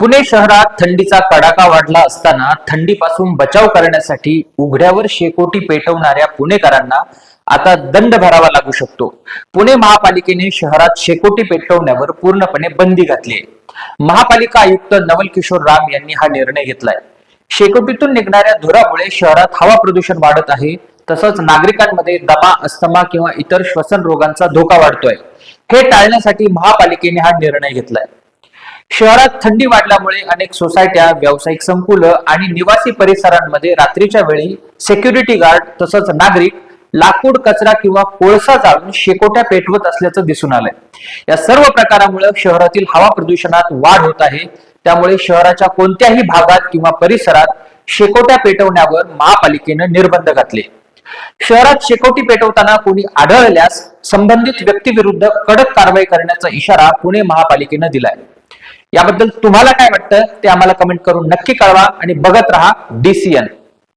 पुणे शहरात थंडीचा कडाका वाढला असताना थंडीपासून बचाव करण्यासाठी उघड्यावर शेकोटी पेटवणाऱ्या पुणेकरांना आता दंड भरावा लागू शकतो. पुणे महापालिकेने शहरात शेकोटी पेटवण्यावर पूर्णपणे बंदी घातली आहे. महापालिका आयुक्त नवल किशोर राम यांनी हा निर्णय घेतलाय. शेकोटीतून निघणाऱ्या धुरामुळे शहरात हवा प्रदूषण वाढत आहे तसंच नागरिकांमध्ये दमा अस्थमा किंवा इतर श्वसन रोगांचा धोका वाढतोय. हे टाळण्यासाठी महापालिकेने हा निर्णय घेतलाय. शहरात थंडी वाढल्यामुळे अनेक सोसायट्या व्यावसायिक संकुलं आणि निवासी परिसरांमध्ये रात्रीच्या वेळी सिक्युरिटी गार्ड तसंच नागरिक लाकूड कचरा किंवा कोळसा जाळून शेकोट्या पेटवत असल्याचं दिसून आलंय. या सर्व प्रकारामुळे शहरातील हवा प्रदूषणात वाढ होत आहे. त्यामुळे शहराच्या कोणत्याही भागात किंवा परिसरात शेकोट्या पेटवण्यावर महापालिकेनं निर्बंध घातले. शहरात शेकोटी पेटवताना कोणी आढळल्यास संबंधित व्यक्तीविरुद्ध कडक कारवाई करण्याचा इशारा पुणे महापालिकेनं दिलाय. याबद्दल तुम्हाला काय वाटतं ते आम्हाला कमेंट करून नक्की कळवा आणि बघत राहा डीसीएन